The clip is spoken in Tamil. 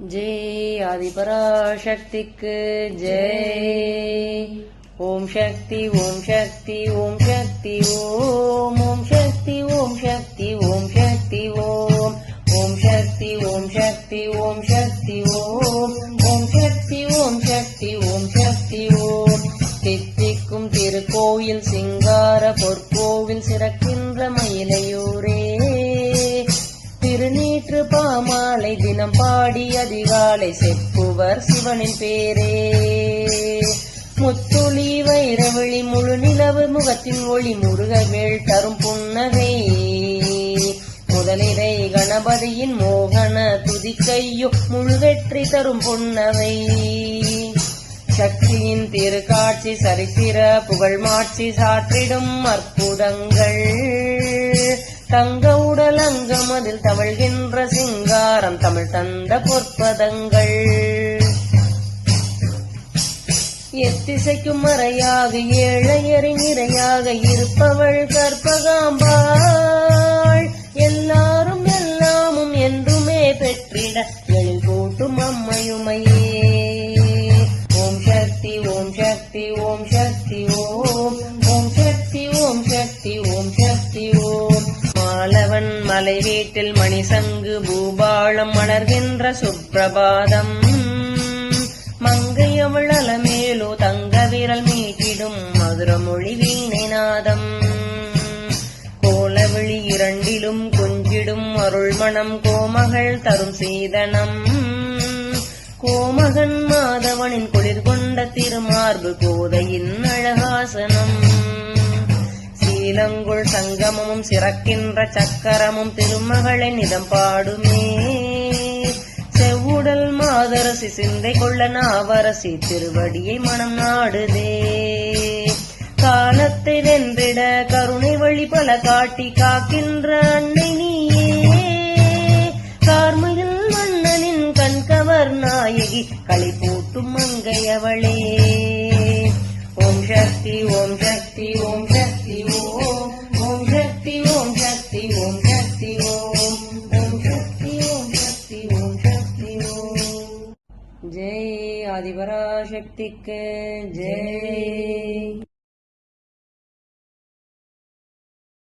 ஜெய் ஆதிபராசக்திக்கு ஜெய் ஓம் சக்தி ஓம் சக்தி ஓம் சக்தி ஓம் ஓம் சக்தி ஓம் சக்தி ஓம் சக்தி ஓம் ஓம் சக்தி ஓம் சக்தி ஓம் சக்தி ஓம் ஓம் சக்தி ஓம் சக்தி ஓம் சக்தி ஓம் தித்திக்கும் திருக்கோயில் சிங்கார பொற்கோவில் சிறக்கின்ற மயிலையூரே திருநீற்று பாமாலை தினம் பாடி அதிகாலை செப்புவர் சிவனின் பேரே. முத்துளி வைரவழி முழு நிலவு முகத்தின் ஒளி முருகவேள் தரும் புன்னகை. முதலிரை கணபதியின் மோகன துதிக்கையோ முழு வெற்றி தரும் புன்னகை. சக்தியின் திருக்காட்சி சரித்திர புகழ் மாட்சி சாற்றிடும் அற்புதங்கள். தங்க உடல் அங்கம் அதில் தவழ்கின்ற சிங்காரம் தமிழ் தந்த பொற்பதங்கள். எத்திசைக்கும் மறையாக ஏழையரின் இறையாக இருப்பவள் கற்பகாம்பாள். எல்லாரும் எல்லாமும் என்றுமே பெற்றிட எழில் கூட்டும் அம்மையுமையே. ஓம் சக்தி ஓம் சக்தி ஓம் சக்தி ஓம் ஓம் வீட்டில் மணிசங்கு பூபாளம் மலர்கின்ற சுப்பிரபாதம். மங்கை அவள் அலமேலோ தங்க விரல் மீட்டிடும் மதுரமொழி வீணைநாதம். கோலவிழி இரண்டிலும் கொஞ்சிடும் அருள்மணம் கோமகள் தரும் சீதனம். கோமகன் மாதவனின் குளிர் கொண்ட திருமார்பு கோதையின் அழகாசனம். சீலங்குள் சங்கமமும் சிறக்கின்ற சக்கரமும் திருமகளின் இதம் பாடுமே. செவ்வுடல் மாதரசி சிந்தை கொள்ள நாவரசி திருவடியை மனம் நாடுதே. காலத்தை வென்றிட கருணை வழி பல காட்டி காக்கின்ற அன்னை நீயே. கார்மையில் மன்னனின் கண்கவர் நாயகி களை போட்டும் மங்கையவளே ஓம் சக்தி ஓம் சக்தி ஓம் ஆதிபராசக்திக்கு. ஜெய்.